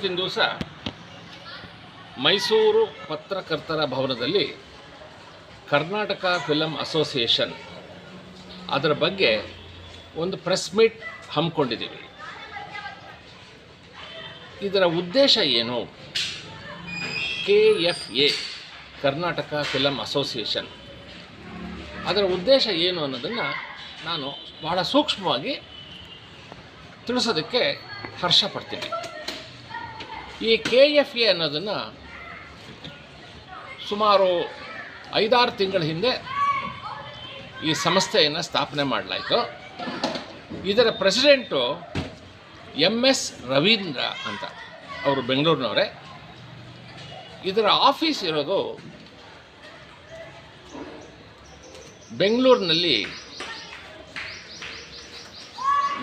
ಇವತ್ತಿನ ದಿವಸ ಮೈಸೂರು ಪತ್ರಕರ್ತರ ಭವನದಲ್ಲಿ ಕರ್ನಾಟಕ ಫಿಲಮ್ ಅಸೋಸಿಯೇಷನ್ ಅದರ ಬಗ್ಗೆ ಒಂದು ಪ್ರೆಸ್ ಮೀಟ್ ಹಮ್ಮಿಕೊಂಡಿದ್ದೀವಿ. ಇದರ ಉದ್ದೇಶ ಏನು? K F A, Karnataka film association. ಅದರ ಉದ್ದೇಶ ಏನು ಅನ್ನೋದನ್ನು ನಾನು ಬಹಳ ಸೂಕ್ಷ್ಮವಾಗಿ ತಿಳಿಸೋದಕ್ಕೆ ಹರ್ಷ ಪಡ್ತೀನಿ. ಈ ಕೆ ಎಫ್ ಎ ಅನ್ನೋದನ್ನು ಸುಮಾರು ಐದಾರು ತಿಂಗಳ ಹಿಂದೆ ಈ ಸಂಸ್ಥೆಯನ್ನು ಸ್ಥಾಪನೆ ಮಾಡಲಾಯಿತು. ಇದರ ಪ್ರೆಸಿಡೆಂಟು ಎಂ ಎಸ್ ರವೀಂದ್ರ ಅಂತ ಅವರು ಬೆಂಗಳೂರಿನವರೇ. ಇದರ ಆಫೀಸ್ ಇರೋದು ಬೆಂಗಳೂರಿನಲ್ಲಿ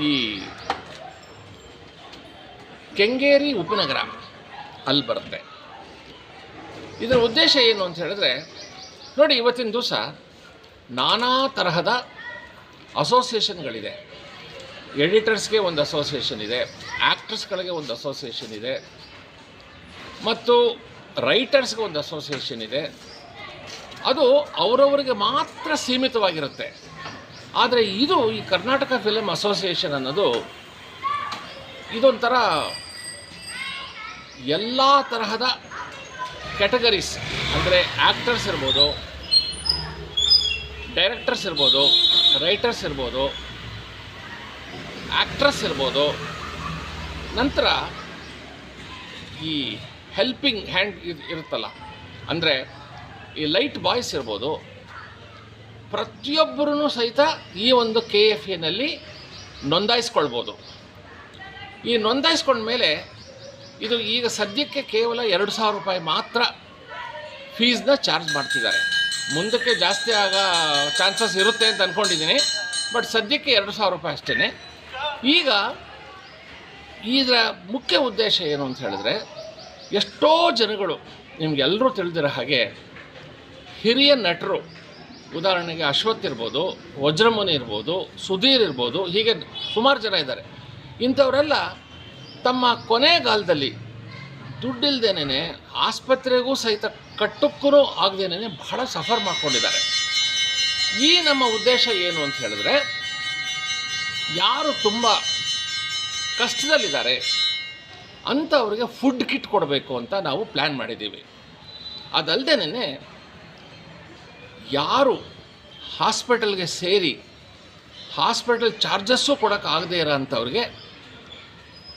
ಈ ಕೆಂಗೇರಿ ಉಪನಗರ ಅಲ್ಲಿ ಬರುತ್ತೆ. ಇದರ ಉದ್ದೇಶ ಏನು ಅಂತ ಹೇಳಿದ್ರೆ, ನೋಡಿ ಇವತ್ತಿನ ದಿವಸ ನಾನಾ ತರಹದ ಅಸೋಸಿಯೇಷನ್ಗಳಿದೆ. ಎಡಿಟರ್ಸ್ಗೆ ಒಂದು ಅಸೋಸಿಯೇಷನ್ ಇದೆ ಆ್ಯಕ್ಟ್ರಸ್ಗಳಿಗೆ ಒಂದು ಅಸೋಸಿಯೇಷನ್ ಇದೆ, ಮತ್ತು ರೈಟರ್ಸ್ಗೆ ಒಂದು ಅಸೋಸಿಯೇಷನ್ ಇದೆ. ಅದು ಅವರವರಿಗೆ ಮಾತ್ರ ಸೀಮಿತವಾಗಿರುತ್ತೆ. ಆದರೆ ಇದು ಈ ಕರ್ನಾಟಕ ಫಿಲಮ್ ಅಸೋಸಿಯೇಷನ್ ಅನ್ನೋದು ಇದೊಂಥರ ಎಲ್ಲ ತರಹದ ಕ್ಯಾಟಗರೀಸ್ ಅಂದರೆ ಆ್ಯಕ್ಟರ್ಸ್ ಇರ್ಬೋದು ಡೈರೆಕ್ಟರ್ಸ್ ಇರ್ಬೋದು ರೈಟರ್ಸ್ ಇರ್ಬೋದು ಆ್ಯಕ್ಟ್ರಸ್ ಇರ್ಬೋದು. ನಂತರ ಈ ಹೆಲ್ಪಿಂಗ್ ಹ್ಯಾಂಡ್ ಇರುತ್ತಲ್ಲ, ಅಂದರೆ ಈ ಲೈಟ್ ಬಾಯ್ಸ್ ಇರ್ಬೋದು. ಪ್ರತಿಯೊಬ್ಬರೂ ಸಹಿತ ಈ ಒಂದು ಕೆ ಎಫ್ ಎನಲ್ಲಿ ನೋಂದಾಯಿಸ್ಕೊಳ್ಬೋದು. ಈ ನೋಂದಾಯಿಸ್ಕೊಂಡ ಮೇಲೆ ಇದು ಈಗ ಸದ್ಯಕ್ಕೆ ಕೇವಲ ಎರಡು ಸಾವಿರ ರೂಪಾಯಿ ಮಾತ್ರ ಫೀಸ್ನ ಚಾರ್ಜ್ ಮಾಡ್ತಿದ್ದಾರೆ. ಮುಂದಕ್ಕೆ ಜಾಸ್ತಿ ಆಗ ಚಾನ್ಸಸ್ ಇರುತ್ತೆ ಅಂತ ಅಂದ್ಕೊಂಡಿದ್ದೀನಿ ಬಟ್ ಸದ್ಯಕ್ಕೆ ಎರಡು ಸಾವಿರ ರೂಪಾಯಿ ಅಷ್ಟೇ ಈಗ ಇದರ ಮುಖ್ಯ ಉದ್ದೇಶ ಏನು ಅಂತ ಹೇಳಿದ್ರೆ, ಎಷ್ಟೋ ಜನಗಳು ನಿಮಗೆಲ್ಲರೂ ತಿಳಿದಿರೋ ಹಾಗೆ ಹಿರಿಯ ನಟರು, ಉದಾಹರಣೆಗೆ ಅಶ್ವಥ್ ಇರ್ಬೋದು, ವಜ್ರಮುನಿ ಇರ್ಬೋದು, ಸುಧೀರ್ ಇರ್ಬೋದು, ಹೀಗೆ ಸುಮಾರು ಜನ ಇದ್ದಾರೆ. ಇಂಥವರೆಲ್ಲ ತಮ್ಮ ಕೊನೆಗಾಲದಲ್ಲಿ ದುಡ್ಡಿಲ್ದೇನೆ ಆಸ್ಪತ್ರೆಗೂ ಸಹಿತ ಕಟ್ಟಕ್ಕೂ ಆಗದೇನೆ ಬಹಳ ಸಫರ್ ಮಾಡ್ಕೊಂಡಿದ್ದಾರೆ. ಈ ನಮ್ಮ ಉದ್ದೇಶ ಏನು ಅಂತ ಹೇಳಿದ್ರೆ, ಯಾರು ತುಂಬ ಕಷ್ಟದಲ್ಲಿದ್ದಾರೆ, ಅಂಥವ್ರಿಗೆ ಫುಡ್ ಕಿಟ್ ಕೊಡಬೇಕು ಅಂತ ನಾವು ಪ್ಲ್ಯಾನ್ ಮಾಡಿದ್ದೀವಿ. ಅದಲ್ಲದೇನೆ ಯಾರು ಹಾಸ್ಪಿಟಲ್ಗೆ ಸೇರಿ ಹಾಸ್ಪಿಟಲ್ ಚಾರ್ಜಸ್ಸು ಕೊಡೋಕ್ಕಾಗದೇ ಇರೋ ಅಂಥವ್ರಿಗೆ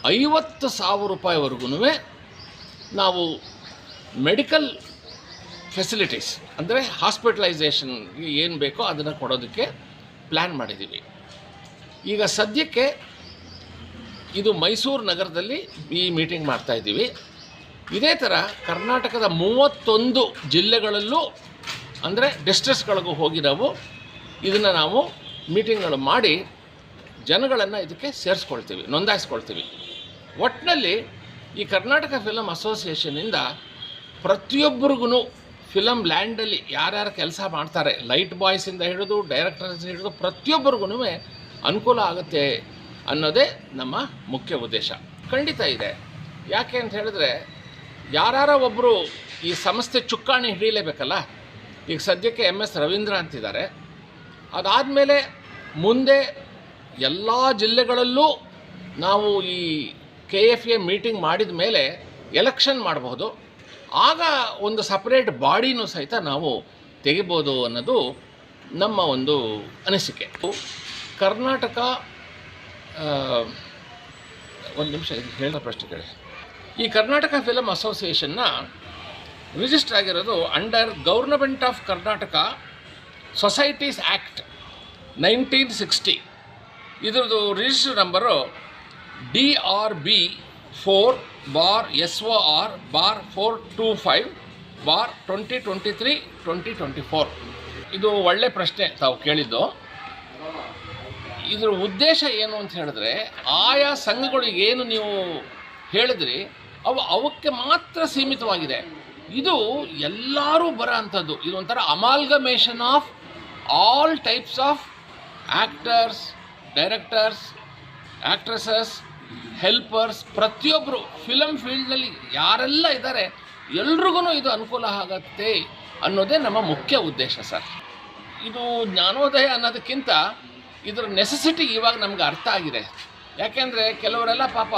ಐವತ್ತು ಸಾವಿರ ರೂಪಾಯಿವರೆಗೂ ನಾವು ಮೆಡಿಕಲ್ ಫೆಸಿಲಿಟೀಸ್, ಅಂದರೆ ಹಾಸ್ಪಿಟಲೈಸೇಷನ್ ಏನು ಬೇಕೋ ಅದನ್ನು ಕೊಡೋದಕ್ಕೆ ಪ್ಲ್ಯಾನ್ ಮಾಡಿದ್ದೀವಿ ಈಗ ಸದ್ಯಕ್ಕೆ ಇದು ಮೈಸೂರು ನಗರದಲ್ಲಿ ಈ ಮೀಟಿಂಗ್ ಮಾಡ್ತಾ ಇದ್ದೀವಿ. ಇದೇ ಥರ ಕರ್ನಾಟಕದ ಮೂವತ್ತೊಂದು ಜಿಲ್ಲೆಗಳಲ್ಲೂ, ಅಂದರೆ ಡಿಸ್ಟ್ರಿಕ್ಟ್ಸ್ಗಳಿಗೂ ಹೋಗಿ ನಾವು ಇದನ್ನು ನಾವು ಮೀಟಿಂಗ್ಗಳು ಮಾಡಿ ಜನಗಳನ್ನು ಇದಕ್ಕೆ ಸೇರಿಸ್ಕೊಳ್ತೀವಿ, ನೋಂದಾಯಿಸ್ಕೊಳ್ತೀವಿ. ಒಟ್ಟಿನಲ್ಲಿ ಈ ಕರ್ನಾಟಕ ಫಿಲಮ್ ಅಸೋಸಿಯೇಷನಿಂದ ಪ್ರತಿಯೊಬ್ಬರಿಗೂ ಫಿಲಮ್ ಲ್ಯಾಂಡಲ್ಲಿ ಯಾರ್ಯಾರು ಕೆಲಸ ಮಾಡ್ತಾರೆ ಲೈಟ್ ಬಾಯ್ಸಿಂದ ಹಿಡಿದು ಡೈರೆಕ್ಟರ್ಸ್ ಹಿಡಿದು ಪ್ರತಿಯೊಬ್ಬರಿಗೂ ಅನುಕೂಲ ಆಗುತ್ತೆ ಅನ್ನೋದೇ ನಮ್ಮ ಮುಖ್ಯ ಉದ್ದೇಶ. ಖಂಡಿತ ಇದೆ. ಯಾಕೆ ಅಂತ ಹೇಳಿದ್ರೆ ಯಾರು ಒಬ್ಬರು ಈ ಸಂಸ್ಥೆ ಚುಕ್ಕಾಣಿ ಹಿಡಿಯಲೇಬೇಕಲ್ಲ? ಈಗ ಸದ್ಯಕ್ಕೆ ಎಂ ಎಸ್ ರವೀಂದ್ರ ಅಂತಿದ್ದಾರೆ. ಅದಾದಮೇಲೆ ಮುಂದೆ ಎಲ್ಲ ಜಿಲ್ಲೆಗಳಲ್ಲೂ ನಾವು ಈ ಕೆ ಎಫ್ ಎ ಮೀಟಿಂಗ್ ಮಾಡಿದ ಮೇಲೆ ಎಲೆಕ್ಷನ್ ಮಾಡಬಹುದು. ಆಗ ಒಂದು ಸಪ್ರೇಟ್ ಬಾಡಿನೂ ಸಹಿತ ನಾವು ತೆಗಿಬೋದು ಅನ್ನೋದು ನಮ್ಮ ಒಂದು ಅನಿಸಿಕೆ. ಕರ್ನಾಟಕ ಒಂದು ನಿಮಿಷ ಹೇಳೋ ಪ್ರಶ್ನೆ ಕೇಳಿ. ಈ ಕರ್ನಾಟಕ ಫಿಲಮ್ ಅಸೋಸಿಯೇಷನ್ನ ರಿಜಿಸ್ಟರ್ ಆಗಿರೋದು under government of Karnataka societies act nineteen sixty ಇದ್ರದ್ದು register number D R B four bar S O R bar four two five bar twenty twenty three twenty twenty four ಇದು ಒಳ್ಳೆ ಪ್ರಶ್ನೆ ತಾವು ಕೇಳಿದ್ದು. ಇದರ ಉದ್ದೇಶ ಏನು ಅಂತ ಹೇಳಿದ್ರೆ, ಆಯಾ ಸಂಘಗಳಿಗೆ ಏನು ನೀವು ಹೇಳಿದ್ರಿ, ಅವು ಅವಕ್ಕೆ ಮಾತ್ರ ಸೀಮಿತವಾಗಿದೆ. ಇದು ಎಲ್ಲರೂ ಬರೋ ಅಂಥದ್ದು ಇದೊಂಥರ amalgamation of all types of actors directors actresses helpers ಪ್ರತಿಯೊಬ್ಬರು ಫಿಲಮ್ ಫೀಲ್ಡ್ನಲ್ಲಿ ಯಾರೆಲ್ಲ ಇದ್ದಾರೆ ಎಲ್ರಿಗೂ ಇದು ಅನುಕೂಲ ಆಗತ್ತೆ ಅನ್ನೋದೇ ನಮ್ಮ ಮುಖ್ಯ ಉದ್ದೇಶ ಸರ್. ಇದು ಜ್ಞಾನೋದಯ ಅನ್ನೋದಕ್ಕಿಂತ ಇದರ ನೆಸೆಸಿಟಿ ಇವಾಗ ನಮ್ಗೆ ಅರ್ಥ ಆಗಿದೆ. ಯಾಕೆಂದರೆ ಕೆಲವರೆಲ್ಲ ಪಾಪ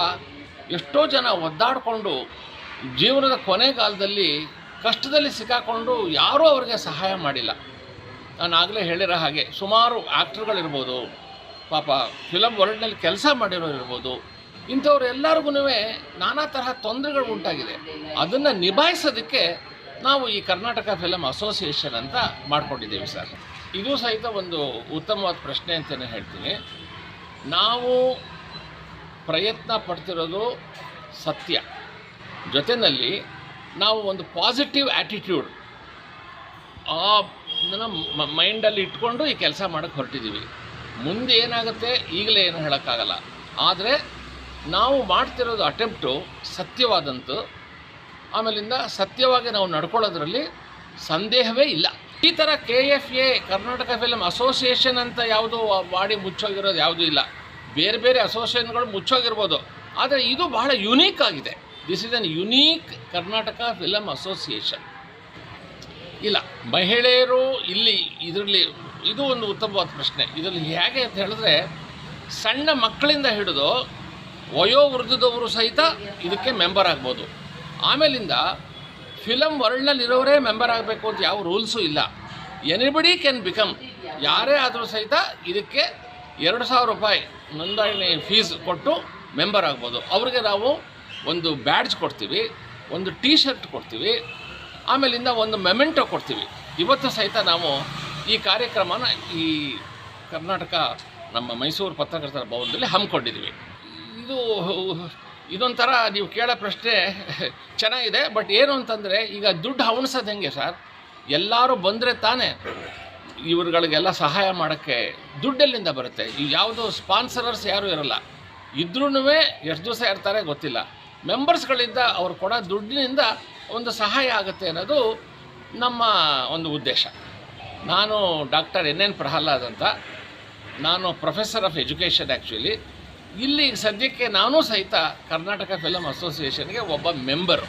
ಎಷ್ಟೋ ಜನ ಒದ್ದಾಡಿಕೊಂಡು ಜೀವನದ ಕೊನೆಗಾಲದಲ್ಲಿ ಕಷ್ಟದಲ್ಲಿ ಸಿಕ್ಕಾಕೊಂಡು ಯಾರೂ ಅವ್ರಿಗೆ ಸಹಾಯ ಮಾಡಿಲ್ಲ. ನಾನು ಆಗಲೇ ಹೇಳಿರೋ ಹಾಗೆ ಸುಮಾರು ಆ್ಯಕ್ಟ್ರುಗಳಿರ್ಬೋದು ಪಾಪ ಫಿಲಮ್ ವರ್ಲ್ಡ್ನಲ್ಲಿ ಕೆಲಸ ಮಾಡಿರೋರು ಇರ್ಬೋದು ಇಂಥವ್ರು ಎಲ್ಲರಿಗೂ ನಾನಾ ತರಹ ತೊಂದರೆಗಳು ಉಂಟಾಗಿದೆ. ಅದನ್ನು ನಿಭಾಯಿಸೋದಕ್ಕೆ ನಾವು ಈ ಕರ್ನಾಟಕ ಫಿಲಮ್ ಅಸೋಸಿಯೇಷನ್ ಅಂತ ಮಾಡ್ಕೊಂಡಿದ್ದೀವಿ ಸರ್. ಇದು ಸಹಿತ ಒಂದು ಉತ್ತಮವಾದ ಪ್ರಶ್ನೆ ಅಂತಲೇ ಹೇಳ್ತೀನಿ. ನಾವು ಪ್ರಯತ್ನ ಪಡ್ತಿರೋದು ಸತ್ಯ. ಜೊತೆಯಲ್ಲಿ ನಾವು ಒಂದು ಪಾಸಿಟಿವ್ ಆ್ಯಟಿಟ್ಯೂಡ್ ಆ ಮೈಂಡಲ್ಲಿ ಇಟ್ಕೊಂಡು ಈ ಕೆಲಸ ಮಾಡೋಕ್ಕೆ ಹೊರಟಿದ್ದೀವಿ. ಮುಂದೆ ಏನಾಗುತ್ತೆ ಈಗಲೇ ಏನು ಹೇಳೋಕ್ಕಾಗಲ್ಲ. ಆದರೆ ನಾವು ಮಾಡ್ತಿರೋದು ಅಟೆಂಪ್ಟು ಸತ್ಯವಾದಂತು. ಆಮೇಲಿಂದ ಸತ್ಯವಾಗಿ ನಾವು ನಡ್ಕೊಳ್ಳೋದ್ರಲ್ಲಿ ಸಂದೇಹವೇ ಇಲ್ಲ. ಈ ಥರ K F A, Karnataka film association ಅಂತ ಯಾವುದು ಮಾಡಿ ಮುಚ್ಚೋಗಿರೋದು ಯಾವುದೂ ಇಲ್ಲ. ಬೇರೆ ಬೇರೆ ಅಸೋಸಿಯೇಷನ್ಗಳು ಮುಚ್ಚೋಗಿರ್ಬೋದು. ಆದರೆ ಇದು ಬಹಳ ಯುನೀಕ್ ಆಗಿದೆ. This is an unique Karnataka film association. ಇಲ್ಲ, ಮಹಿಳೆಯರು ಇಲ್ಲಿ ಇದರಲ್ಲಿ, ಇದು ಒಂದು ಉತ್ತಮವಾದ ಪ್ರಶ್ನೆ. ಇದರಲ್ಲಿ ಹೇಗೆ ಅಂತ ಹೇಳಿದ್ರೆ, ಸಣ್ಣ ಮಕ್ಕಳಿಂದ ಹಿಡಿದು ವಯೋವೃದ್ಧದವರು ಸಹಿತ ಇದಕ್ಕೆ ಮೆಂಬರ್ ಆಗ್ಬೋದು. ಆಮೇಲಿಂದ ಫಿಲಮ್ ವರ್ಲ್ಡ್ನಲ್ಲಿರೋರೇ ಮೆಂಬರ್ ಆಗಬೇಕು ಅಂತ ಯಾವ ರೂಲ್ಸು ಇಲ್ಲ. ಎನಿಬಡಿ ಕ್ಯಾನ್ ಬಿಕಮ್ ಯಾರೇ ಆದರೂ ಸಹಿತ ಇದಕ್ಕೆ ಎರಡು ಸಾವಿರ ರೂಪಾಯಿ ನೋಂದಣಿ ಫೀಸ್ ಕೊಟ್ಟು ಮೆಂಬರ್ ಆಗ್ಬೋದು. ಅವ್ರಿಗೆ ನಾವು ಒಂದು ಬ್ಯಾಡ್ಜ್ ಕೊಡ್ತೀವಿ, ಒಂದು ಟೀ ಶರ್ಟ್ ಕೊಡ್ತೀವಿ, ಆಮೇಲಿಂದ ಒಂದು ಮೆಮೆಂಟೋ ಕೊಡ್ತೀವಿ. ಇವತ್ತು ಸಹಿತ ನಾವು ಈ ಕಾರ್ಯಕ್ರಮನ ಈ ಕರ್ನಾಟಕ ನಮ್ಮ ಮೈಸೂರು ಪತ್ರಕರ್ತರ ಭವನದಲ್ಲಿ ಹಮ್ಮಿಕೊಂಡಿದ್ದೀವಿ. ಇದು, ಇದೊಂಥರ ನೀವು ಕೇಳೋ ಪ್ರಶ್ನೆ ಚೆನ್ನಾಗಿದೆ, ಬಟ್ ಏನು ಅಂತಂದರೆ, ಈಗ ದುಡ್ಡು ಹವಣಿಸೋದು ಹೆಂಗೆ ಸರ್? ಎಲ್ಲರೂ ಬಂದರೆ ತಾನೇ ಇವ್ರುಗಳಿಗೆಲ್ಲ ಸಹಾಯ ಮಾಡೋಕ್ಕೆ ದುಡ್ಡೆಲ್ಲಿಂದ ಬರುತ್ತೆ. ಈಗ ಯಾವುದೋ ಸ್ಪಾನ್ಸರರ್ಸ್ ಯಾರೂ ಇರಲ್ಲ. ಇದ್ರೂ ಎಷ್ಟು ದಿವಸ ಇರ್ತಾರೆ ಗೊತ್ತಿಲ್ಲ. ಮೆಂಬರ್ಸ್ಗಳಿಂದ ಅವ್ರು ಕೊಡೋ ದುಡ್ಡಿನಿಂದ ಒಂದು ಸಹಾಯ ಆಗುತ್ತೆ ಅನ್ನೋದು ನಮ್ಮ ಒಂದು ಉದ್ದೇಶ. ನಾನು ಡಾಕ್ಟರ್ ಎನ್ ಎನ್ ಪ್ರಹ್ಲಾದ್ ಅಂತ. ನಾನು ಪ್ರೊಫೆಸರ್ ಆಫ್ ಎಜುಕೇಷನ್ ಆ್ಯಕ್ಚುಲಿ. ಇಲ್ಲಿ ಸದ್ಯಕ್ಕೆ ನಾನು ಸಹಿತ ಕರ್ನಾಟಕ ಫಿಲಮ್ ಅಸೋಸಿಯೇಷನ್ಗೆ ಒಬ್ಬ ಮೆಂಬರು.